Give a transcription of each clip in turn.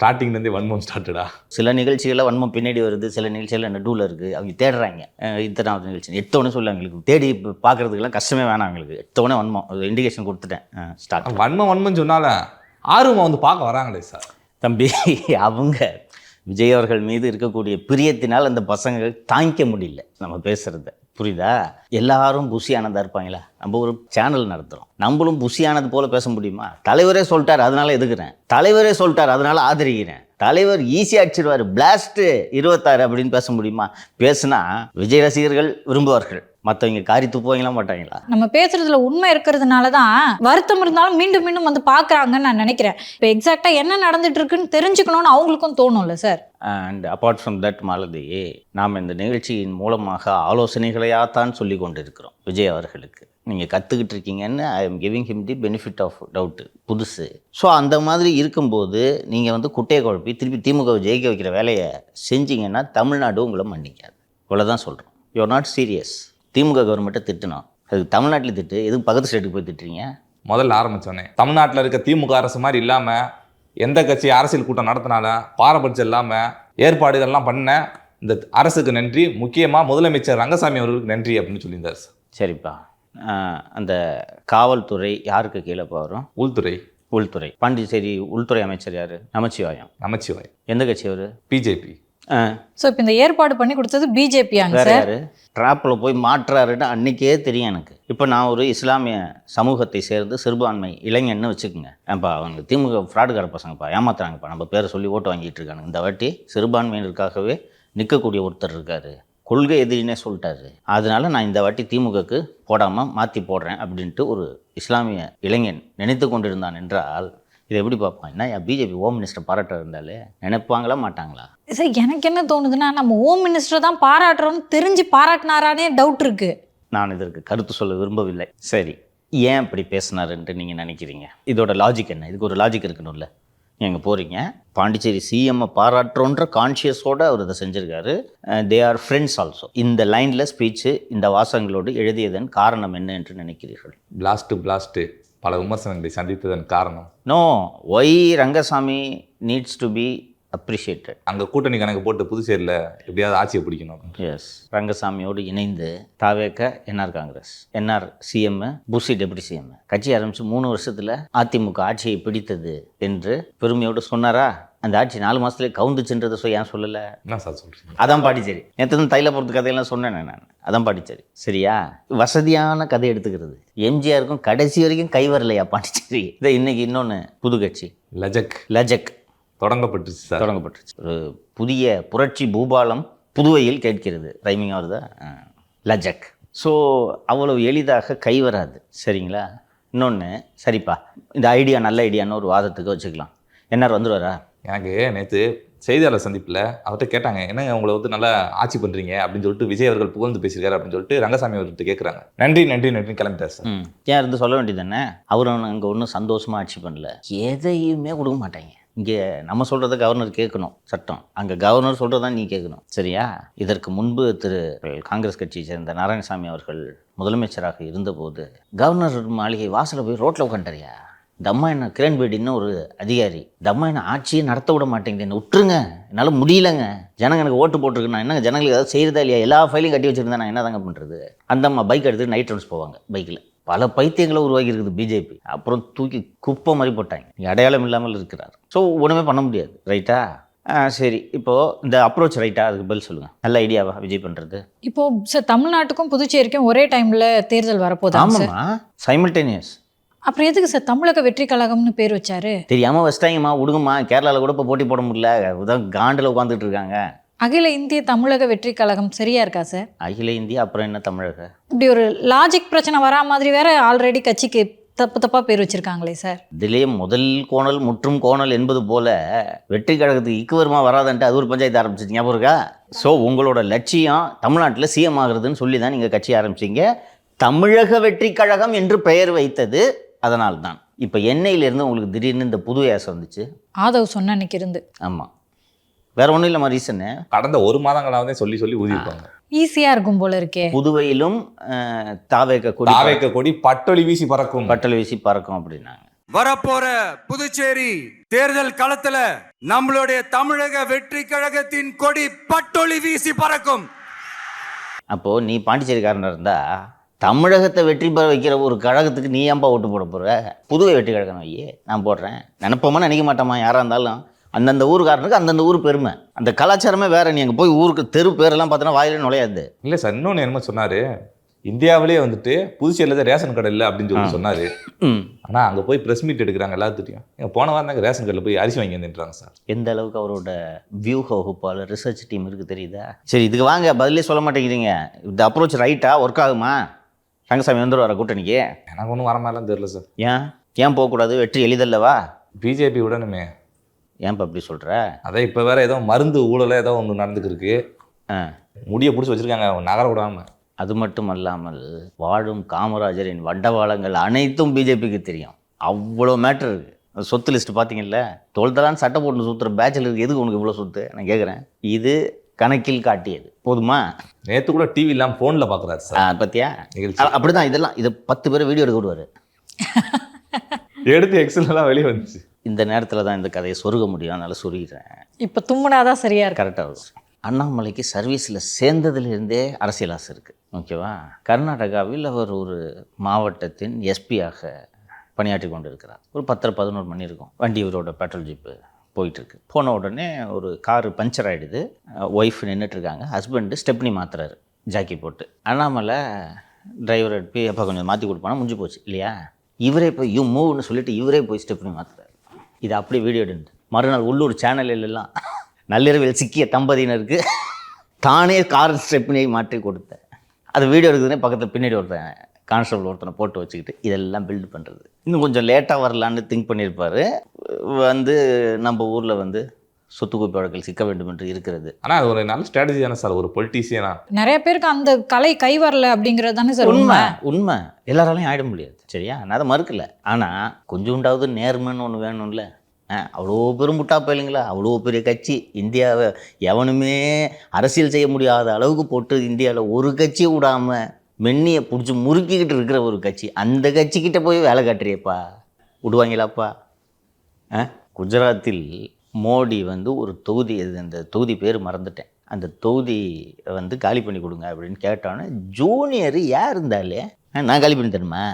ஸ்டார்டிங்லேருந்தே வன்மம் ஸ்டார்டடா சில நிகழ்ச்சிகளில் வன்மம் பின்னாடி வருது சில நிகழ்ச்சிகளில் நடுவில் இருக்குது அவங்க தேடுறாங்க. இத்தனாவது நிகழ்ச்சி. எடுத்தோடனே சொல்ல அவங்களுக்கு. தேடி பார்க்குறதுக்கெல்லாம் கஷ்டமே வேணாம் அவங்களுக்கு. எடுத்தோடனே வன்மம். இண்டிகேஷன் கொடுத்துட்டேன். ஸ்டார்ட் வன்மம் வன்மம் சொன்னால ஆர்வம் வந்து பார்க்க வராங்களே சார் தம்பி அவங்க விஜய் அவர்கள் மீது இருக்கக்கூடிய பிரியத்தினால் அந்த பசங்க தாங்கிக்க முடியல நம்ம பேசுகிறத புரியுதா? எல்லாரும் புஷியானதா இருப்பாங்களா? நம்ம ஒரு சேனல் நடத்துகிறோம் நம்மளும் புஷியானது போல பேச முடியுமா? தலைவரே சொல்லிட்டார் அதனால எதுக்குறேன்? தலைவரே சொல்லிட்டார் அதனால ஆதரிக்கிறேன். தலைவர் ஈஸியாக அடிச்சிருவார் பிளாஸ்ட்டு இருபத்தாறு அப்படின்னு பேச முடியுமா? பேசுனா விஜய் ரசிகர்கள் விரும்புவார்கள். மற்றவங்க காரி துப்புவாங்களா மாட்டாங்களா? நம்ம பேசுறதுல உண்மை இருக்கிறதுனால தான் வருத்தம் இருந்தாலும் மீண்டும் மீண்டும் வந்து பார்க்கறாங்கன்னு நான் நினைக்கிறேன். இப்போ எக்ஸாக்டா என்ன நடந்துட்டு இருக்குன்னு தெரிஞ்சுக்கணும்னு அவங்களுக்கும் தோணும்ல sir and apart from that Malathi நாம் இந்த நிகழ்ச்சியின் மூலமாக ஆலோசனைகளையாத்தான் சொல்லி கொண்டிருக்கிறோம் விஜய் அவர்களுக்கு. நீங்கள் கற்றுக்கிட்டு இருக்கீங்கன்னு I am giving him the benefit of doubt புதுசு. ஸோ அந்த மாதிரி இருக்கும்போது நீங்கள் வந்து குட்டையை குழப்பி திருப்பி திமுகவை ஜெயிக்க வைக்கிற வேலையை செஞ்சீங்கன்னா தமிழ்நாடு உங்களை மன்னிக்காது. இவ்வளோதான் சொல்கிறோம் யூஆர் நாட் சீரியஸ் திமுக கவர்மெண்ட்டை திட்டணும் அதுக்கு தமிழ்நாட்டில் திட்டு. எதுவும் பக்கத்து ஸ்டேட்டுக்கு போய் திட்டுறீங்க? முதல்ல ஆரம்பிச்சோன்னே தமிழ்நாட்டில் இருக்க திமுக அரசு மாதிரி இல்லாமல் எந்த கட்சி அரசியல் கூட்டம் நடத்தினாலும் பாரபட்சம் இல்லாமல் ஏற்பாடுகள்லாம் பண்ண இந்த அரசுக்கு நன்றி. முக்கியமாக முதலமைச்சர் ரங்கசாமி அவர்களுக்கு நன்றி அப்படின்னு சொல்லியிருந்தார் சார். சரிப்பா. அந்த காவல்துறை யாருக்கு கீழேப்பா வரும்? உள்துறை. உள்துறை. பாண்டிச்சேரி உள்துறை அமைச்சர் யார்? நமச்சிவாயம். நமச்சிவாய் எந்த கட்சி அவர்? பிஜேபி. ஸோ இப்போ இந்த ஏற்பாடு பண்ணி கொடுத்தது பிஜேபியாங்க சார்? ட்ராப்பில் போய் மாற்றுறாருன்னு அன்னைக்கே தெரியும் எனக்கு. இப்போ நான் ஒரு இஸ்லாமிய சமூகத்தை சேர்ந்து சிறுபான்மை இளைஞன்னு வச்சுக்கோங்க. ஏன்பா அவங்க திமுக ஃப்ராடுகார பசங்கப்பா ஏமாத்துறாங்கப்பா. நம்ம பேரை சொல்லி ஓட்டு வாங்கிட்டு இருக்காங்க. இந்த வாட்டி சிறுபான்மையினருக்காகவே நிற்கக்கூடிய ஒருத்தர் இருக்காரு. கொள்கை எதிரினே சொல்லிட்டாரு. அதனால நான் இந்த வாட்டி திமுகக்கு போடாமல் மாற்றி போடுறேன் அப்படின்ட்டு ஒரு இஸ்லாமிய இளைஞன் நினைத்து கொண்டிருந்தான் என்றால் இதை எப்படி பார்ப்பான்? என்ன பிஜேபி ஹோம் மினிஸ்டர் பாராட்ட இருந்தாலே நினைப்பாங்களா மாட்டாங்களா? சார் எனக்கு என்ன தோணுதுன்னா நம்ம ஹோம் மினிஸ்டர் தான் பாராட்டுறோம்னு தெரிஞ்சு பாராட்டினாரானே டவுட் இருக்கு. நான் இதற்கு கருத்து சொல்ல விரும்பவில்லை. சரி ஏன் இப்படி பேசினாருன்ட்டு நீங்கள் நினைக்கிறீங்க? இதோட லாஜிக் என்ன? இதுக்கு ஒரு லாஜிக் இருக்கணும்ல. நீங்கள் போகிறீங்க பாண்டிச்சேரி சிஎம்மை பாராட்டுறோன்ற கான்ஷியஸோடு அவர் இதை செஞ்சுருக்காரு. தே ஆர் ஃப்ரெண்ட்ஸ் ஆல்சோ இந்த லைனில் ஸ்பீச்சு இந்த வாசகங்களோடு எழுதியதன் காரணம் என்ன என்று நினைக்கிறீர்கள்? பிளாஸ்ட்டு பிளாஸ்ட்டு பல விமர்சனங்களை சந்தித்ததன் காரணம். No why Rangasamy needs to be appreciated அங்கே கூட்டணி கணக்கு போட்டு புதுச்சேரியில் எப்படியாவது ஆட்சியை பிடிக்கணும். எஸ் ரங்கசாமியோடு இணைந்து தாவேக்க NR Congress NR CM Bussy deputy CM கட்சி ஆரம்பிச்சு மூணு வருஷத்துல அதிமுக ஆட்சியை பிடித்தது என்று பெருமையோடு சொன்னாரா? அந்த ஆட்சி நாலு மாசத்துல கவுந்துச்சுன்றதை சொ ஏன் சொல்லல? என்ன சார் சொல்கிறீங்க அதான் பாண்டிச்சேரி. நேற்று தான் தைலபுரத்து கதையெல்லாம் சொன்னேனே நான். அதான் பாண்டிச்சேரி. சரியா? வசதியான கதை எடுத்துக்கிறது. எம்ஜிஆருக்கும் கடைசி வரைக்கும் கை வரலையா பாண்டிச்சேரி? இதை இன்னைக்கு இன்னொன்று புது கட்சி. லஜக். லஜக். தொடங்கப்பட்டுச்சு சார். தொடங்கப்பட்டுச்சு. ஒரு புதிய புரட்சி பூபாலம் புதுவையில் கேட்கிறது. ரைமிங் வருதா. லஜக். ஸோ அவ்வளவு எளிதாக கை வராது. சரிங்களா? இன்னொன்று சரிப்பா. இந்த ஐடியா நல்ல ஐடியான்னு ஒரு வாதத்துக்கு வச்சுக்கலாம். என்ஆர் வந்துடுவாரா எனக்கு நேற்று செய்தியாளர் சந்திப்பில் அவர்கிட்ட கேட்டாங்க என்னங்க உங்களை வந்து நல்லா ஆட்சி பண்ணுறீங்க அப்படின்னு சொல்லிட்டு விஜய் அவர்கள் புகழ்ந்து பேசியிருக்காரு அப்படின்னு சொல்லிட்டு ரங்கசாமி அவர்கிட்ட கேட்குறாங்க நன்றி நன்றி நன்றி கிளம்பிட்டார் சார். ஏன் இருந்து சொல்ல வேண்டியது தானே? அவர் அங்கே ஒன்றும் சந்தோஷமாக ஆட்சி பண்ணல. எதையுமே கொடுக்க மாட்டாங்க. இங்கே நம்ம சொல்கிறத கவர்னர் கேட்கணும் சட்டம். அங்கே கவர்னர் சொல்கிறதா நீ கேட்கணும் சரியா? இதற்கு முன்பு திரு காங்கிரஸ் கட்சியை சேர்ந்த நாராயணசாமி அவர்கள் முதலமைச்சராக இருந்தபோது கவர்னர் மாளிகை வாசலில் போய் ரோட்டில் உட்காண்டறியா என்ன கிரண் பேடின்னு ஒரு அதிகாரி. என்ன ஆட்சியை நடத்த விட மாட்டேங்குது. என்ன விட்டுருங்க. என்னால் முடியலங்க. ஜனங்க எனக்கு ஓட்டு போட்டிருக்கு. நான் என்னங்க ஜனங்களுக்கு ஏதாவது செய்கிறதா இல்லையா? எல்லா ஃபைலையும் கட்டி வச்சிருந்தா நான் என்னதாங்க பண்ணுறது அந்த அம்மா பைக் எடுத்து நைட் ரவுண்ட்ஸ் போவாங்க பைக்கில் பல பைத்தியங்களை உருவாக்கி இருக்குது பிஜேபி அப்புறம் தூக்கி குப்பை மாதிரி போட்டாங்க. அடையாளம் இல்லாமல் இருக்கிறார். ஸோ ஒன்றுமே பண்ண முடியாது. ரைட்டா சரி. இப்போது இந்த அப்ரோச் ரைட்டா அதுக்கு பதில் சொல்லுங்கள் நல்ல ஐடியாவா விஜய் பண்ணுறது இப்போ சார் தமிழ்நாட்டுக்கும் புதுச்சேரிக்கும் ஒரே டைம்ல தேர்தல் வரப்போதாங்க சார் ஆமாம்மா சைமல்டேனியஸ் அப்புறம் எதுக்கு சார் தமிழக வெற்றி கழகம்னு பேர் வச்சாரு? தெரியாமல் வச்சிட்டாங்கம்மா விடுங்கம்மா கேரளாவில் கூட இப்போ போட்டி போட முடியல. இதான் காண்டில் உட்காந்துட்டு இருக்காங்க. அகில இந்திய தமிழக வெற்றி கழகம் சரியா இருக்கா சார்? அகில இந்தியா அப்புறம் என்ன தமிழக? இப்படி ஒரு லாஜிக் பிரச்சனை வரா மாதிரி வேற ஆல்ரெடி கட்சிக்கு தப்பு தப்பா பேர் வச்சிருக்காங்களே சார். இதிலேயே முதல் கோணல் முற்றும் கோணல் என்பது போல வெற்றி கழகத்துக்கு இக்கு வருமா வராதுன்ட்டு அது ஒரு பஞ்சாயத்து ஆரம்பிச்சிட்டு ஞாபகம் இருக்கா? ஸோ உங்களோட லட்சியம் தமிழ்நாட்டில் சிஎம் ஆகுறதுன்னு சொல்லி தான் நீங்கள் கட்சி ஆரம்பிச்சீங்க. தமிழக வெற்றி கழகம் என்று பெயர் வைத்தது அதனால்தான். இப்போ எண்ணெயிலிருந்து உங்களுக்கு திடீர்னு இந்த புது ஏசம் வந்துச்சு. ஆதவ் சொன்ன அன்னைக்கு இருந்து. ஆமாம் வேற ஒன்றும் இல்லைம்மா ரீசனு கடந்த ஒரு மாதங்களாவதே சொல்லி சொல்லி ஊதியிருப்பாங்க. ஈஸியா இருக்கும் போல இருக்கே. புதுவையிலும் அஹ், தாவேக்க கொடி தாவேக்க கொடி பட்டொலி வீசி பறக்கும். பட்டல் வீசி பறக்கும் அப்படின்னாங்க. வரப்போற புதுச்சேரி தேர்தல் களத்துல நம்மளுடைய தமிழக வெற்றி கழகத்தின் கொடி பட்டொளி வீசி பறக்கும். அப்போது நீ பாண்டிச்சேரிக்காரனா இருந்தா தமிழகத்தை வெற்றி பெற வைக்கிற ஒரு கழகத்துக்கு நீ ஏன்பா ஓட்டு போட போகிற புதுவை வெற்றி கழகம் ஐயே நான் போடுறேன். நினைப்போமா நினைக்க மாட்டோமா? யாராக இருந்தாலும். அந்தந்த ஊருக்காரனுக்கு அந்தந்த ஊர் பெருமை. அந்த கலாச்சாரமே வேற. நீ அங்கே போய் ஊருக்கு தெரு பேரெல்லாம் பார்த்தோன்னா வாயிலே நுழையாது. இல்லை சார் இன்னொன்று என்னமோ சொன்னார். இந்தியாவிலே வந்துட்டு புதுச்சேரியில் தான் ரேஷன் கடை இல்லை அப்படின்னு சொல்லி சொன்னார். ஆனால் அங்கே போய் ப்ரெஸ் மீட் எடுக்கிறாங்க எல்லாத்துட்டையும் எங்க போன வாரம் தாங்க ரேஷன் கடையில் போய் அரிசி வாங்கி வந்துட்டுறாங்க சார். எந்த அளவுக்கு அவரோட வியூக வகுப்பாளர் ரிசர்ச் டீம் இருக்குது தெரியுதா? சரி இதுக்கு வாங்க பதிலே சொல்ல மாட்டேங்கிறீங்க. இந்த அப்ரோச் ரைட்டா ஒர்க் ஆகுமா? ரங்கசாமி வந்துருவார கூட்டணிக்கு? எனக்கு ஒன்றும் வர மாதிரிலாம் தெரியல சார். ஏன்? ஏன் போகக்கூடாது? வெற்றி எளிதல்லவா? பிஜேபி உடனுமே. ஏன்ப்பா அப்படி சொல்கிற அதான் இப்போ வேற ஏதோ மருந்து ஊழல ஏதோ ஒன்று நடந்துக்கிருக்கு ஆ. முடியை பிடிச்சி வச்சிருக்காங்க நகர விடாம. அது மட்டும் அல்லாமல் வாழும் காமராஜரின் வண்டவாளங்கள் அனைத்தும் பிஜேபிக்கு தெரியும். அவ்வளோ மேட்ரு இருக்குது சொத்து லிஸ்ட் பார்த்தீங்கல்ல தொழுதலான்னு சட்டை போட்டு சுற்றுற பேச்சில் இருக்கு. எதுக்கு உனக்கு இவ்வளோ சொத்து? நான் கேட்குறேன் இது கணக்கில் காட்டியது. போதுமா? நேற்று கூட டிவி இல்லாமல் ஃபோனில் பார்க்குறாரு சார். அ- அப்படிதான் இதெல்லாம் இதை பத்து பேர் வீடியோ எடுக்க விடுவார். எடுத்து எக்ஸல்லாம் வெளியே வந்துச்சு. இந்த நேரத்தில் தான் இந்த கதையை சொருக முடியும். அதனால் சொருகிறேன். இப்ப தும்முனாதான் சரியா இருக்கு. கரெக்டாக வரும் அண்ணாமலைக்கு சர்வீஸில் சேர்ந்ததுலேருந்தே அரசியல் ஆசை இருக்குது ஓகேவா? கர்நாடகாவில் அவர் ஒரு மாவட்டத்தின் எஸ்பியாக பணியாற்றி கொண்டு இருக்கிறார் ஒரு பத்தரை பதினோரு மணி இருக்கும். வண்டி இவரோட பெட்ரோல் ஜீப்பு போயிட்டுருக்கு. போன உடனே ஒரு காரு பஞ்சர் ஆகிடுது ஒய்ஃப் நின்றுட்டுருக்காங்க ஹஸ்பண்டு ஸ்டெப்னி மாத்துறாரு. ஜாக்கி போட்டு. அண்ணாமலை டிரைவர் எடுப்பி அப்போ கொஞ்சம் மாற்றி கொடுப்பானா முடிஞ்சு போச்சு. இல்லையா? இவரே போய் யூ மூவ்னு சொல்லிட்டு இவரே போய் ஸ்டெப்னி மாற்றுறாரு இது அப்படியே வீடியோ எடுத்து மறுநாள் உள்ளூர் சேனலில் எல்லாம் நள்ளிரவில் சிக்கிய தம்பதியினருக்கு தானே கார் ஸ்டெப்னியை மாற்றி கொடுத்தேன். அது வீடியோ எடுக்குதுன்னே பக்கத்தில் பின்னாடி ஒருத்தன் கான்ஸ்டபிள் ஒருத்தனை போட்டு வச்சுக்கிட்டு இதெல்லாம் பில்டு பண்ணுறது இன்னும் கொஞ்சம் லேட்டாக வரலான்னு திங்க் பண்ணியிருப்பாரு. வந்து நம்ம ஊரில் வந்து சொத்து குவிப்பு வழக்கில் சிக்க வேண்டும் என்று இருக்கிறது. ஆனால் அது ஒரு நல்ல ஸ்ட்ராட்டஜி தானே சார் ஒரு பொலிட்டீஷியனா நிறைய பேருக்கு அந்த கலை கை வரல அப்படிங்கிறது தானே சார் உண்மை உண்மை? எல்லாராலையும் ஆயிட முடியாது. சரியா? நான் அதை மறுக்கல. ஆனால் கொஞ்சோண்டாவது நேர்மைன்னு ஒன்று வேணும்ல. ஆ, அவ்வளோ பெரும் முட்டா பயலுங்களா அவ்வளோ பெரிய கட்சி. இந்தியாவை எவனுமே அரசியல் செய்ய முடியாத அளவுக்கு போட்டு இந்தியாவில் ஒரு கட்சி விடாம மென்னியை பிடிச்சி முறுக்கிக்கிட்டு இருக்கிற ஒரு கட்சி அந்த கட்சிக்கிட்ட போய் வேலை காட்டுறியப்பா. விடுவாங்களாப்பா. ஆ? குஜராத்தில் மோடி வந்து ஒரு தொகுதி இது அந்த தொகுதி பேர் மறந்துட்டேன். அந்த தொகுதி வந்து காலி பண்ணி கொடுங்க அப்படின்னு கேட்டோன்னே ஜூனியர் யார் இருந்தாலே? ஆ, நான் காலி பண்ணி தரணுமா?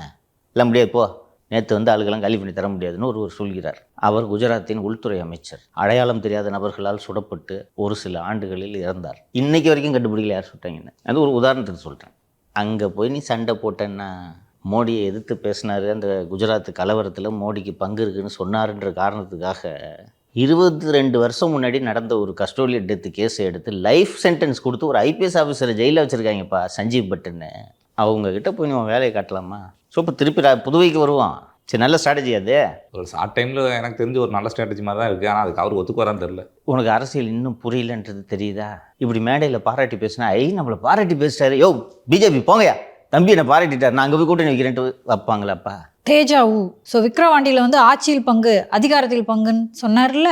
இல்லை முடியாது போ. நேற்று வந்து ஆளுக்கெல்லாம் காலி பண்ணி தர முடியாதுன்னு ஒருவர் சொல்கிறார். அவர் குஜராத்தின் உள்துறை அமைச்சர். அடையாளம் தெரியாத நபர்களால் சுடப்பட்டு ஒரு சில ஆண்டுகளில் இறந்தார். இன்னைக்கு வரைக்கும் கண்டுபிடிக்கல யார் சுட்டாங்கன்னு. அது ஒரு உதாரணத்துக்கு சொல்கிறேன் அங்கே போய் நீ சண்டை போட்டேன்னா மோடியை எதிர்த்து பேசினாரு அந்த குஜராத் கலவரத்தில் மோடிக்கு பங்கு இருக்குன்னு சொன்னாருன்ற காரணத்துக்காக இருபத்தி ரெண்டு வருஷம் முன்னாடி நடந்த ஒரு கஸ்டோடியல் டெத்து கேஸ் எடுத்து லைஃப் சென்டென்ஸ் கொடுத்து ஒரு ஐபிஎஸ் ஆஃபீஸரை ஜெயிலில் வச்சுருக்காங்கப்பா சஞ்சீவ் பட்டுன்னு. அவங்க கிட்ட போய் நீ வேலையை காட்டலாமா? ஸோ இப்போ திருப்பி ரா- புதுவைக்கு வருவான். சரி நல்ல ஸ்ட்ராட்டஜி அது. ஒரு ஷார்ட் டைமில் எனக்கு தெரிஞ்சு ஒரு நல்ல ஸ்ட்ராட்டஜி மாதிரி தான் இருக்குது ஆனால் அதுக்கு அவர் ஒத்துக்கு வரான்னு தெரில உனக்கு அரசியல் இன்னும் புரியலன்றது தெரியுதா? இப்படி மேடையில் பாராட்டி பேசினா ஐ நம்மளை பாராட்டி பேசிட்டாரு யோ பிஜேபி போங்கயா தம்பி என்னை பாராட்டிட்டார். நான் அங்கே போய் கூட்டணி வைக்கிறேன்ட்டு வைப்பாங்களாப்பா? தேஜா ஊ ஸோ விக்ரவாண்டியில வந்து ஆட்சியில் பங்கு அதிகாரத்தில் பங்குன்னு சொன்னார்ல.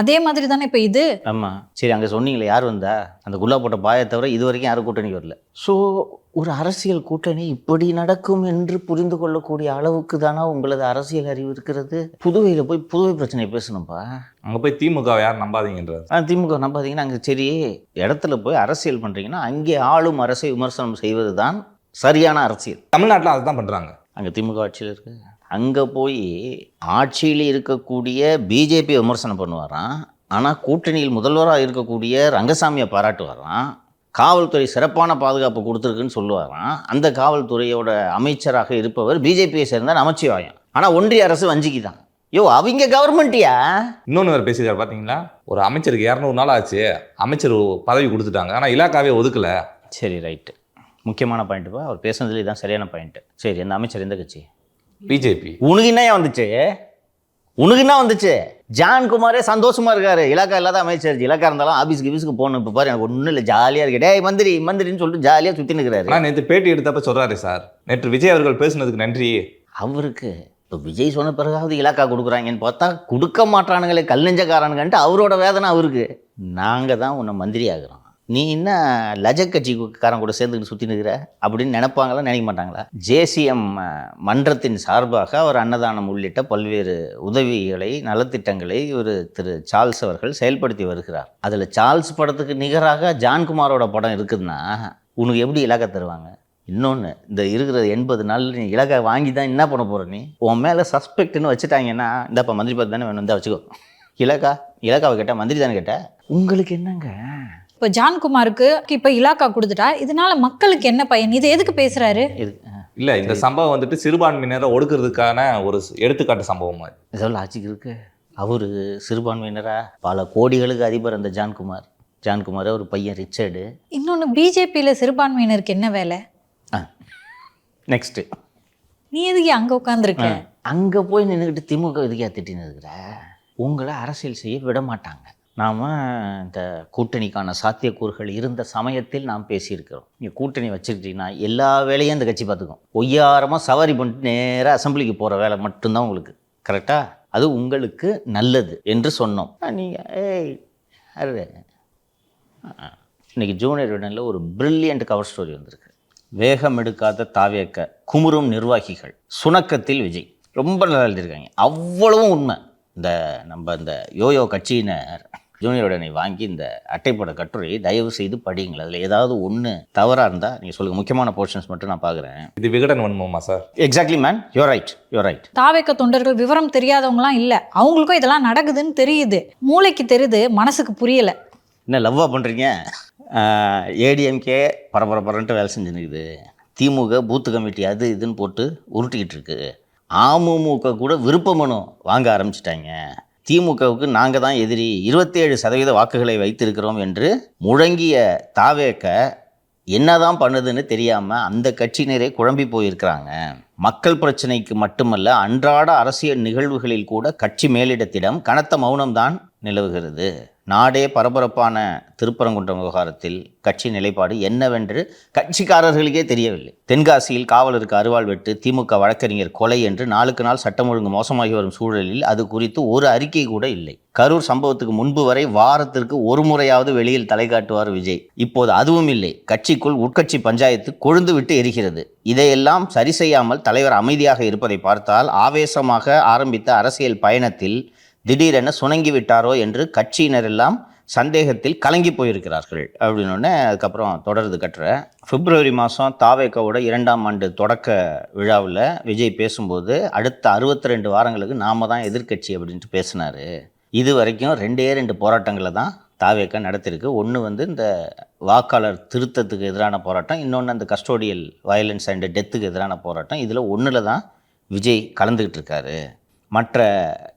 அதே மாதிரி தானே இப்போ இது? ஆமாம் சரி அங்கே சொன்னீங்களே யார் வந்தா? அந்த குல்லா போட்ட பாயை தவிர இது வரைக்கும் யாரும் கூட்டணிக்கு வரல. ஸோ ஒரு அரசியல் கூட்டணி இப்படி நடக்கும் என்று புரிந்து கொள்ளக்கூடிய அளவுக்கு தானே உங்களது அரசியல் அறிவு இருக்கிறது? புதுவையில் போய் புதுவை பிரச்சனையை பேசணும்ப்பா அங்கே போய் திமுக யாரும் நம்பாதீங்கன்றார் ஆ திமுக நம்பாதீங்கன்னா அங்கே சரி இடத்துல போய் அரசியல் பண்ணுறீங்கன்னா அங்கே ஆளும் அரசை விமர்சனம் செய்வது தான் சரியான அரசியல். தமிழ்நாட்டில் அதை தான் பண்ணுறாங்க அங்கே திமுக ஆட்சியில் இருக்கு. அங்கே போய் ஆட்சியில் இருக்கக்கூடிய பிஜேபி விமர்சனம் பண்ணுவாராம் ஆனால் கூட்டணியில் முதல்வராக இருக்கக்கூடிய ரங்கசாமியை பாராட்டுவாராம் காவல்துறை சிறப்பான பாதுகாப்பு கொடுத்துருக்குன்னு சொல்லுவாராம். அந்த காவல்துறையோட அமைச்சராக இருப்பவர் பிஜேபியை சேர்ந்த நமச்சிவாயம். ஆனால் ஒன்றிய அரசு வஞ்சிக்கு தான் யோ அவங்க கவர்மெண்ட்டியா இன்னொன்று வேறு பேசியிருக்காரு பார்த்தீங்களா ஒரு அமைச்சருக்கு இரநூறு நாள் ஆச்சு. அமைச்சர் பதவி கொடுத்துட்டாங்க. ஆனால் இலாக்காவே ஒதுக்கல. சரி ரைட்டு முக்கியமான பாயிண்ட்டுப்பா அவர் பேசுனதுல இதான் சரியான பாயிண்ட்டு சரி அந்த அமைச்சர் எந்த கட்சி? பிஜேபி. உனக்கு என்ன வந்துச்சு? உனக்கு என்ன வந்துச்சு? ஜான் குமாரே சந்தோஷமா இருக்காரு. இலாக்கா இல்லாத அமைச்சர். இலாக்கா இருந்தாலும் ஆபீஸ்க்கு ஆபீஸ்க்கு போகணும். இப்போ பாரு எனக்கு ஒன்றும் இல்லை. ஜாலியாக இருக்கு. டேய் மந்திரி மந்திரின்னு சொல்லிட்டு ஜாலியாக சுற்றி நிற்கிறாரு ஆனால் நேற்று பேட்டி எடுத்தப்ப சொல்கிறாரு சார். நேற்று விஜய் அவர்கள் பேசுனதுக்கு நன்றி. அவருக்கு இப்போ விஜய் சொன்ன பிறகாவது இலாக்கா கொடுக்குறாங்கன்னு பார்த்தா கொடுக்க மாட்டானுங்களே கல் நெஞ்சக்காரனுங்கன்ட்டு அவரோட வேதனை அவருக்கு. நாங்கள் தான் உன்னை மந்திரி ஆகிறோம். நீ என்ன லஜ கட்சிக்காரன் கூட சேர்ந்துக்கிட்டு சுற்றின்னு இருக்கிற? அப்படின்னு நினைப்பாங்களா நினைக்க மாட்டாங்களா? ஜேசிஎம் மன்றத்தின் சார்பாக அவர் அன்னதானம் உள்ளிட்ட பல்வேறு உதவிகளை நலத்திட்டங்களை ஒரு திரு சார்ல்ஸ் அவர்கள் செயல்படுத்தி வருகிறார். அதில் சார்ல்ஸ் படத்துக்கு நிகராக ஜான்குமாரோட படம் இருக்குதுன்னா உனக்கு எப்படி இலக்கை தருவாங்க? இன்னொன்று இந்த இருக்கிற எண்பது நாள் நீ இலக்கை வாங்கி தான் என்ன பண்ண போகிற நீ? உன் மேலே சஸ்பெக்ட்னு வச்சுட்டாங்கன்னா இந்தப்பா மந்திரி பார்த்து தானே வேணும் இந்த வச்சுக்கோ. இலக்கா இலக்காவை கேட்டால் மந்திரி தானே கேட்டால் உங்களுக்கு என்னங்க? இப்போ ஜான்குமாருக்கு இப்போ இலாக்கா கொடுத்துட்டா இதனால மக்களுக்கு என்ன பயன்? இது எதுக்கு பேசுறாரு? இது இல்ல இந்த சம்பவம் வந்துட்டு சிறுபான்மையினரை ஒடுக்குறதுக்கான ஒரு எடுத்துக்காட்டு சம்பவம் இதெல்லாம் லாஜிக் இருக்கு. அவர் சிறுபான்மையினரா பல கோடிகளுக்கு அதிபர் அந்த ஜான்குமார். ஜான்குமார் அவர் பையன் ரிச்சர்டு. இன்னொன்று பிஜேபியில் சிறுபான்மையினருக்கு என்ன வேலை? நெக்ஸ்ட்டு நீ எதுக்கு அங்கே உட்காந்துருக்க அங்கே போய் நின்றுக்கிட்டு திமுக இதுக்கே திட்டின்னு இருக்கிற? உங்களை அரசியல் செய்ய விட மாட்டாங்க. நாம் இந்த கூட்டணிக்கான சாத்தியக்கூறுகள் இருந்த சமயத்தில் நாம் பேசியிருக்கிறோம். நீங்கள் கூட்டணி வச்சுக்கிட்டீங்கன்னா எல்லா வேலையும் இந்த கட்சி பார்த்துக்கும். ஒய்யாரமாக சவாரி பண்ணிட்டு நேராக அசெம்பிளிக்கு போகிற வேலை மட்டும்தான் உங்களுக்கு. கரெக்டாக அது உங்களுக்கு நல்லது என்று சொன்னோம். நீங்கள் ஏய் அரே இன்னைக்கு ஜூனியர் உடனில் ஒரு ப்ரில்லியண்ட் கவர் ஸ்டோரி வந்திருக்கு. வேகம் எடுக்காத தாவேக்க குமுறும் நிர்வாகிகள் சுணக்கத்தில் விஜய். ரொம்ப நல்லா எழுதியிருக்காங்க. அவ்வளவும் உண்மை. இந்த நம்ம இந்த யோயோ கட்சியினர் ஜூனியர் உடனே வாங்கி இந்த அட்டைப்பட கட்டுரையை தயவு செய்து படியுங்கள். அதில் ஏதாவது ஒன்று தவறாக இருந்தால் நீங்கள் சொல்லுங்கள் முக்கியமான போர்ஷன்ஸ் மட்டும் நான் பார்க்குறேன் இது Vikatan வன்மமா sir exactly man you right you right தாவேக்க தொண்டர்கள் விவரம் தெரியாதவங்களாம் இல்லை. அவங்களுக்கும் இதெல்லாம் நடக்குதுன்னு தெரியுது. மூளைக்கு தெரியுது மனசுக்கு புரியல. என்ன லவ்வாக பண்ணுறீங்க ஏடிஎம்கே பரபரப்பரன்ட்டு வேலை செஞ்சுன்னுக்குது திமுக பூத்து கமிட்டி அது இதுன்னு போட்டு உருட்டிக்கிட்டு இருக்கு. அமமுக கூட விருப்ப மனு வாங்க ஆரம்பிச்சிட்டாங்க. திமுகவுக்கு நாங்கள் தான் எதிரி. இருபத்தேழு சதவீத வாக்குகளை வைத்திருக்கிறோம் என்று முழங்கிய தாவேக்க என்னதான் பண்ணுதுன்னு தெரியாமல் அந்த கட்சியினரே குழம்பி போயிருக்கிறாங்க. மக்கள் பிரச்சனைக்கு மட்டுமல்ல அன்றாட அரசியல் நிகழ்வுகளில் கூட கட்சி மேலிடத்திடம் கனத்த மௌனம்தான் நிலவுகிறது. நாடே பரபரப்பான திருப்பரங்குன்றம் விவகாரத்தில் கட்சி நிலைப்பாடு என்னவென்று கட்சிக்காரர்களுக்கே தெரியவில்லை. தென்காசியில் காவலருக்கு அருவாள் வெட்டு திமுக வழக்கறிஞர் கொலை என்று நாளுக்கு நாள் சட்டம் ஒழுங்கு மோசமாகி வரும் சூழலில் அது குறித்து ஒரு அறிக்கை கூட இல்லை. கரூர் சம்பவத்துக்கு முன்பு வரை வாரத்திற்கு ஒரு முறையாவது வெளியில் தலை காட்டுவார் விஜய். இப்போது அதுவும் இல்லை. கட்சிக்குள் உட்கட்சி பஞ்சாயத்து கொழுந்து விட்டு எரிகிறது. இதையெல்லாம் சரி செய்யாமல் தலைவர் அமைதியாக இருப்பதை பார்த்தால் ஆவேசமாக ஆரம்பித்த அரசியல் பயணத்தில் திடீரென சுணங்கி விட்டாரோ என்று கட்சியினர் எல்லாம் சந்தேகத்தில் கலங்கி போயிருக்கிறார்கள். அப்படின்னோடனே அதுக்கப்புறம் தொடருது கட்டுற. பிப்ரவரி மாதம் தாவேக்காவோட இரண்டாம் ஆண்டு தொடக்க விழாவில் விஜய் பேசும்போது அடுத்த அறுபத்தி ரெண்டு வாரங்களுக்கு நாம தான் எதிர்க்கட்சி அப்படின்ட்டு பேசினார். இது வரைக்கும் ரெண்டே ரெண்டு போராட்டங்களை தான் தாவேக்கா நடத்திருக்கு. ஒன்று வந்து இந்த வாக்காளர் திருத்தத்துக்கு எதிரான போராட்டம் இன்னொன்று அந்த கஸ்டோடியல் வயலன்ஸ் அண்ட் டெத்துக்கு எதிரான போராட்டம். இதில் ஒன்றில் தான் விஜய் கலந்துக்கிட்டு இருக்காரு. மற்ற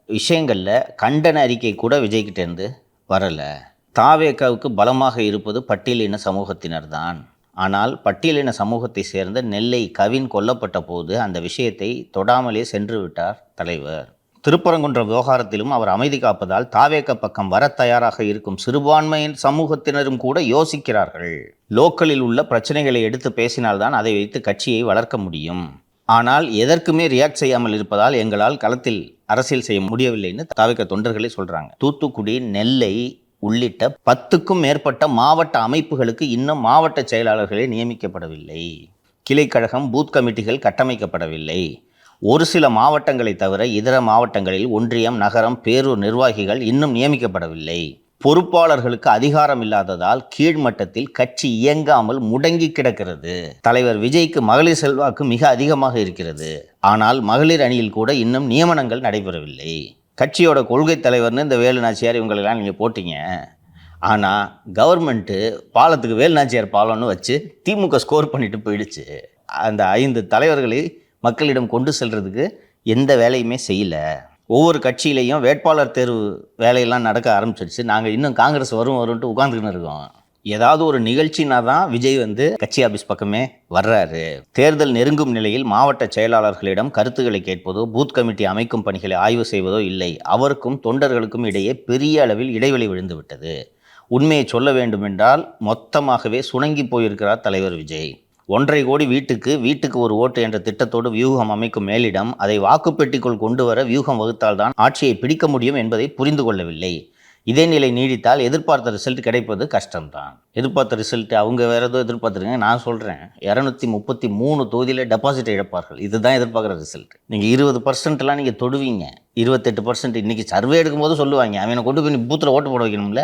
விஷயங்களில் கண்டன அறிக்கை கூட விஜய்கிட்டேருந்து வரலை. தாவேக்காவுக்கு பலமாக இருப்பது பட்டியலின சமூகத்தினர் தான் ஆனால் பட்டியலின சமூகத்தை சேர்ந்த நெல்லை கவின் கொல்லப்பட்ட போது அந்த விஷயத்தை தொடாமலே சென்று விட்டார் தலைவர். திருப்பரங்குன்றம் விவகாரத்திலும் அவர் அமைதி காப்பதால் தாவேக்க பக்கம் வர தயாராக இருக்கும் சிறுபான்மையின் சமூகத்தினரும் கூட யோசிக்கிறார்கள். லோக்கலில் உள்ள பிரச்சனைகளை எடுத்து பேசினால்தான் அதை வைத்து கட்சியை வளர்க்க முடியும். ஆனால் எதற்குமே ரியாக்ட் செய்யாமல் இருப்பதால் எங்களால் களத்தில் அரசியல் செய்ய முடியவில்லைன்னு தாவிக தொண்டர்களே சொல்றாங்க. தூத்துக்குடி நெல்லை உள்ளிட்ட பத்துக்கும் மேற்பட்ட மாவட்ட அமைப்புகளுக்கு இன்னும் மாவட்ட செயலாளர்களே நியமிக்கப்படவில்லை. கிளைக்கழகம் பூத் கமிட்டிகள் கட்டமைக்கப்படவில்லை. ஒரு சில மாவட்டங்களை தவிர இதர மாவட்டங்களில் ஒன்றியம் நகரம் பேரூர் நிர்வாகிகள் இன்னும் நியமிக்கப்படவில்லை. பொறுப்பாளர்களுக்கு அதிகாரம் இல்லாததால் கீழ்மட்டத்தில் கட்சி இயங்காமல் முடங்கி கிடக்கிறது. தலைவர் விஜய்க்கு மகளிர் செல்வாக்கு மிக அதிகமாக இருக்கிறது. ஆனால் மகளிர் அணியில் கூட இன்னும் நியமனங்கள் நடைபெறவில்லை. கட்சியோட கொள்கை தலைவர்னு இந்த வேலு நாச்சியார் இவங்களெல்லாம் நீங்கள் போட்டீங்க. ஆனால் கவர்மெண்ட்டு பாலத்துக்கு வேலு நாச்சியார் பாலம்னு வச்சு திமுக ஸ்கோர் பண்ணிட்டு போயிடுச்சு. அந்த ஐந்து தலைவர்களை மக்களிடம் கொண்டு செல்றதுக்கு எந்த வேலையுமே செய்யல. ஒவ்வொரு கட்சியிலையும் வேட்பாளர் தேர்வு வேலையெல்லாம் நடக்க ஆரம்பிச்சிருச்சு. நாங்கள் இன்னும் காங்கிரஸ் வரும் வரும்ன்ட்டு உட்காந்துக்கின்னு இருக்கோம். ஏதாவது ஒரு நிகழ்ச்சினா தான் விஜய் வந்து கட்சி ஆபீஸ் பக்கமே வர்றாரு. தேர்தல் நெருங்கும் நிலையில் மாவட்ட செயலாளர்களிடம் கருத்துக்களை கேட்பதோ பூத் கமிட்டி அமைக்கும் பணிகளை ஆய்வு செய்வதோ இல்லை. அவருக்கும் தொண்டர்களுக்கும் இடையே பெரிய அளவில் இடைவெளி விழுந்து விட்டது உண்மையை சொல்ல வேண்டுமென்றால் மொத்தமாகவே சுணங்கி போயிருக்கிறார் தலைவர் விஜய். ஒன்றரை கோடி வீட்டுக்கு வீட்டுக்கு ஒரு ஓட்டு என்ற திட்டத்தோடு வியூகம் அமைக்கும் மேலிடம் அதை வாக்குப்பெட்டிக்குள் கொண்டு வர வியூகம் வகுத்தால்தான் ஆட்சியை பிடிக்க முடியும் என்பதை புரிந்து கொள்ளவில்லை. இதே நிலை நீடித்தால் எதிர்பார்த்த ரிசல்ட் கிடைப்பது கஷ்டம்தான். எதிர்பார்த்த ரிசல்ட் அவங்க வேற ஏதோ எதிர்பார்த்துருங்க நான் சொல்கிறேன் இரநூத்தி முப்பத்தி மூணு தொகுதியில் டெபாசிட் இழப்பார்கள். இதுதான் எதிர்பார்க்குற ரிசல்ட். நீங்கள் இருபது பர்சன்ட்லாம் நீங்கள் தொடுவீங்க. இருபத்தெட்டு பர்சன்ட் இன்றைக்கி சர்வே எடுக்கும்போது சொல்லுவாங்க அவனை கொண்டு போய் பூத்தில் ஓட்டு போட வைக்கணும்ல?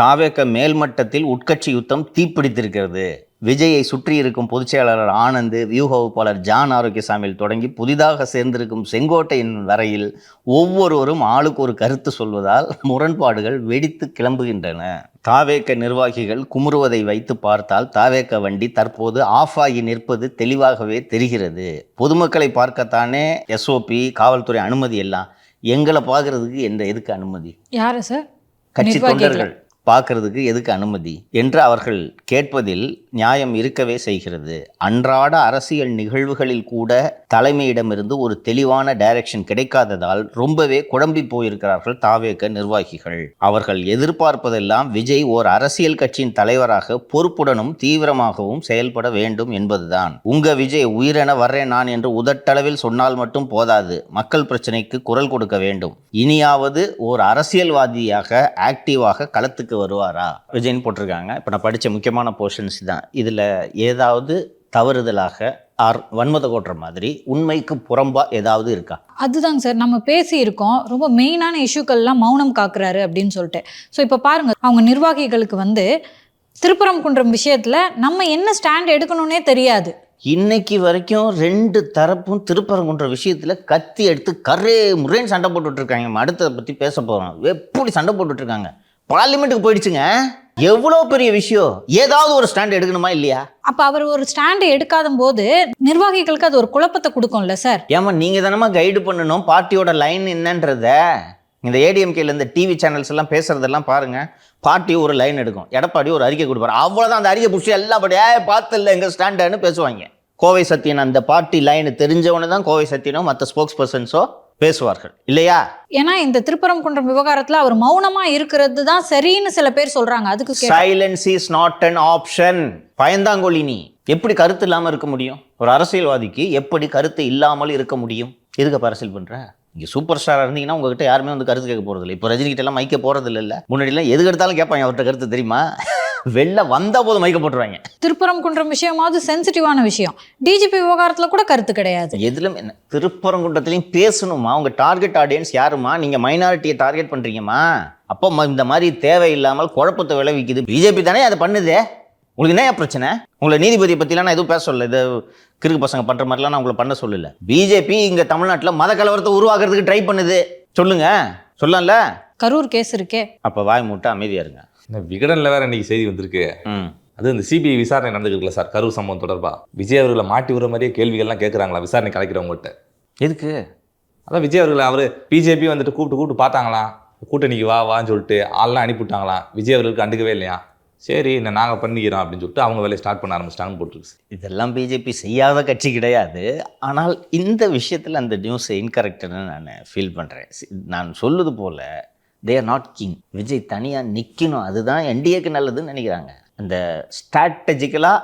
தாவேக்க மேல்மட்டத்தில் உட்கட்சி யுத்தம் தீப்பிடித்திருக்கிறது. விஜயை சுற்றி இருக்கும் பொதுச் செயலாளர் ஆனந்த் வியூக வகுப்பாளர் ஜான் ஆரோக்கியசாமியில் தொடங்கி புதிதாக சேர்ந்திருக்கும் செங்கோட்டையின் வரையில் ஒவ்வொருவரும் ஆளுக்கு ஒரு கருத்து சொல்வதால் முரண்பாடுகள் வெடித்து கிளம்புகின்றன. தாவேக்க நிர்வாகிகள் குமுறுவதை வைத்து பார்த்தால் தாவேக்க வண்டி தற்போது ஆஃப் ஆகி நிற்பது தெளிவாகவே தெரிகிறது. பொதுமக்களை பார்க்கத்தானே எஸ்ஓபி காவல்துறை அனுமதி எல்லாம் எங்களை பார்க்கறதுக்கு எந்த எதுக்கு அனுமதி? யாரு சார்? கட்சி. தொண்டர்கள். பார்க்கறதுக்கு எதுக்கு அனுமதி? என்று அவர்கள் கேட்பதில் நியாயம் இருக்கவே செய்கிறது. அன்றாட அரசியல் நிகழ்வுகளில் கூட தலைமையிடமிருந்து ஒரு தெளிவான டைரக்ஷன் கிடைக்காததால் ரொம்பவே குழம்பி போயிருக்கிறார்கள் தாவேக்க நிர்வாகிகள். அவர்கள் எதிர்பார்ப்பதெல்லாம் விஜய் ஓர் அரசியல் கட்சியின் தலைவராக பொறுப்புடனும் தீவிரமாகவும் செயல்பட வேண்டும் என்பதுதான். உங்க விஜய் உயிரென வர்றேன் நான் என்று உதட்டளவில் சொன்னால் மட்டும் போதாது. மக்கள் பிரச்சனைக்கு குரல் கொடுக்க வேண்டும். இனியாவது ஓர் அரசியல்வாதியாக ஆக்டிவாக களத்துக்கு வருவாரா? விஜய்னு போட்டிருக்காங்க. இப்போ நான் படித்த முக்கியமான போர்ஷன்ஸ் தான் இதில் ஏதாவது தவறுதலாக ஆர் வன்மத கோட்டுற மாதிரி உண்மைக்கு புறம்பா ஏதாவது இருக்கா? அதுதாங்க சார். நம்ம பேசி இருக்கோம் ரொம்ப மெயினான இஷ்யூக்கள்லாம் மௌனம் காக்குறாரு அப்படின்னு சொல்லிட்டு. ஸோ இப்போ பாருங்க. அவங்க நிர்வாகிகளுக்கு வந்து திருப்பரங்குன்றம் விஷயத்துல நம்ம என்ன ஸ்டாண்ட் எடுக்கணும்னே தெரியாது. இன்னைக்கு வரைக்கும் ரெண்டு தரப்பும் திருப்பரங்குன்ற விஷயத்தில் கத்தி எடுத்து கரே முரேன்னு சண்டை போட்டுட்டு இருக்காங்க. அடுத்ததை பற்றி பேச போகிறோம் எப்படி சண்டை போட்டுட்டு இருக்காங்க? பார்லிமெண்ட்டுக்கு போயிடுச்சுங்க. எவ்வளோ பெரிய விஷயம்? ஏதாவது ஒரு ஸ்டாண்ட் எடுக்கணுமா இல்லையா? அப்ப அவர் ஒரு ஸ்டாண்ட் எடுக்காத போது நிர்வாகிகளுக்கு அது ஒரு குழப்பத்தை கொடுக்கும்ல சார் ஏமா நீங்கள் தானமா கைடு பண்ணணும்? பார்ட்டியோட லைன் என்னன்றத? இந்த ஏடிஎம்கேல இந்த டிவி சேனல்ஸ் எல்லாம் பேசுறதெல்லாம் பாருங்க. பார்ட்டி ஒரு லைன் எடுக்கும். எடப்பாடி ஒரு அறிக்கை கொடுப்பாரு. அவ்வளோதான் அந்த அறிக்கை பிடிச்சி எல்லாப்படி ஏ பார்த்து இல்லை எங்கள் ஸ்டாண்டர்ட்னு பேசுவாங்க. கோவை சத்தியன் அந்த பார்ட்டி லைன் தெரிஞ்சவனு தான் கோவை சத்தியனோ மற்ற ஸ்போக்ஸ் பர்சன்ஸோ பேசுவார்கள். இல்லையா? ஏன்னா இந்த திருப்பரங்குன்றம் விவகாரத்துல அவர் மௌனமா இருக்கிறது தான் சரின்னு சில பேர் சொல்றாங்க. அதுக்கு silence is not an option பயந்தாங்கொழி நீ எப்படி கருத்து இல்லாமல் இருக்க முடியும்? ஒரு அரசியல்வாதிக்கு எப்படி கருத்து இல்லாமல் இருக்க முடியும்? எதுக்கு அரசியல் பண்ற? இங்கே சூப்பர் ஸ்டாராக இருந்தீங்கன்னா உங்ககிட்ட யாருமே வந்து கருத்து கேட்க போகிறது இல்லை இப்போ ரஜினி கிட்ட எல்லாம் மைக்க போகிறது இல்லை முன்னாடிலாம் எது எடுத்தாலும் கேட்பாங்க அவர்கிட்ட கருத்து தெரியுமா? வெளில வந்த போது மைக்க போட்டுருவாங்க. திருப்பரங்குன்றம் விஷயமாவது சென்சிட்டிவான விஷயம். டிஜிபி விவகாரத்துல கூட கருத்து கிடையாது. எதிலும் என்ன திருப்பரங்குன்றத்துலையும் பேசணுமா? உங்கள் டார்கெட் ஆடியன்ஸ் யாருமா? நீங்கள் மைனாரிட்டியை டார்கெட் பண்ணுறீங்கம்மா அப்போ ம- இந்த மாதிரி தேவையில்லாமல் குழப்பத்தை விளைவிக்குது. பிஜேபி தானே அதை பண்ணுதே. உங்களுக்கு என்ன பிரச்சனை? உங்களை நீதிபதியை பற்றிலாம் நான் எதுவும் பேச சொல்லல. இது கிறுக்கு பசங்க பண்ணுற மாதிரிலாம் நான் உங்களை பண்ண சொல்லல. பிஜேபி இங்கே தமிழ்நாட்டில் மத கலவரத்தை உருவாக்குறதுக்கு ட்ரை பண்ணுது. சொல்லுங்க. சொல்லலாம்ல? கரூர் கேஸ் இருக்கே. அப்போ வாய் மூட்டை அமைதியா இருங்க. இந்த விகடனில் வேற இன்னைக்கு செய்தி வந்திருக்கு. ம். அது இந்த சிபிஐ விசாரணை நடந்துருக்குல்ல சார் கரூர் சம்பவம் தொடர்பா? விஜய் அவர்களை மாட்டி விடுற மாதிரியே கேள்விகள்லாம் கேட்குறாங்களா விசாரணை கலைக்கிறவங்ககிட்ட எதுக்கு? அதான் விஜய் அவர்களை அவர் பிஜேபி வந்துட்டு கூப்பிட்டு கூப்பிட்டு பார்த்தாங்களாம் கூட்டணிக்கு வா வான்னு சொல்லிட்டு ஆள்லாம் அனுப்பிவிட்டாங்களாம் விஜய் அவர்களுக்கு கண்டுக்கவே இல்லையா? சரி இந்த நாங்கள் பண்ணிக்கிறோம் அப்படின்னு சொல்லிட்டு அவங்க வேலையை ஸ்டார்ட் பண்ண ஆரம்பிச்சிட்டாங்கன்னு போட்டுருக்கு இதெல்லாம் பிஜேபி செய்யாத கட்சி கிடையாது. ஆனால் இந்த விஷயத்தில் அந்த நியூஸ் இன்கரெக்டுன்னு நான் ஃபீல் பண்ணுறேன் நான் சொல்லுது போல் they are not king Vijay தனியாக நிற்கணும் அதுதான் என்டிஏக்கு நல்லதுன்னு நினைக்கிறாங்க. அந்த ஸ்ட்ராட்டஜிக்கலாக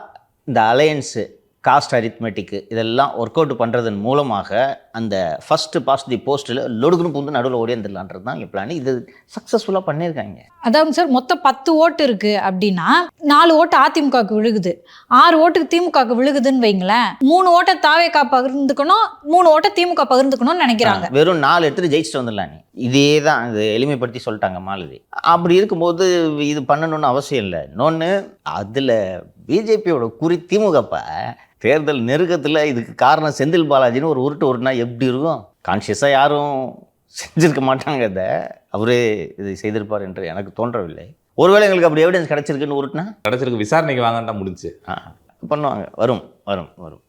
இந்த அலையன்ஸு காஸ்ட் அரித்மெட்டிக்கு இதெல்லாம் ஒர்க் அவுட் பண்ணுறதன் மூலமாக அந்த ஃபஸ்ட்டு பாஸ்ட் தி போஸ்ட்டில் லொடுக்குன்னு பூந்து நடுவில் ஓடியாந்துடலான்றது தான் என் பிளான் இது சக்ஸஸ்ஃபுல்லாக பண்ணியிருக்காங்க. அதாவது சார் மொத்தம் பத்து ஓட்டு இருக்கு அப்படின்னா நாலு ஓட்டு அதிமுகவுக்கு விழுகுது. ஆறு ஓட்டுக்கு திமுகவுக்கு விழுகுதுன்னு வைங்களேன் மூணு ஓட்டை தாவேக்கா பகிர்ந்துக்கணும் மூணு ஓட்டை திமுக பகிர்ந்துக்கணும்னு நினைக்கிறாங்க. வெறும் நாலு எடுத்துட்டு ஜெயிச்சுட்டு வந்துடலாம் நீ. இதே தான் இது எளிமைப்படுத்தி சொல்லிட்டாங்க மாலதி. அப்படி இருக்கும்போது இது பண்ணணும்னு அவசியம் இல்லை. இன்னொன்று அதில் பிஜேபியோட குறி திமுகப்ப தேர்தல் நெருக்கத்தில் இதுக்கு காரணம் செந்தில் பாலாஜின்னு ஒரு உருட்டு உருட்டுனா எப்படி இருக்கும்? கான்ஷியஸாக யாரும் செஞ்சிருக்க மாட்டாங்க இதை. அவரே இதை செய்திருப்பார் என்று எனக்கு தோன்றவில்லை. ஒருவேளை எங்களுக்கு அப்படி எவிடன்ஸ் கிடச்சிருக்குன்னு உருட்டுனா? கிடச்சிருக்கு. விசாரணைக்கு வாங்கன்னு தான் முடிஞ்சு. ஆ, பண்ணுவாங்க. வரும் வரும் வரும்.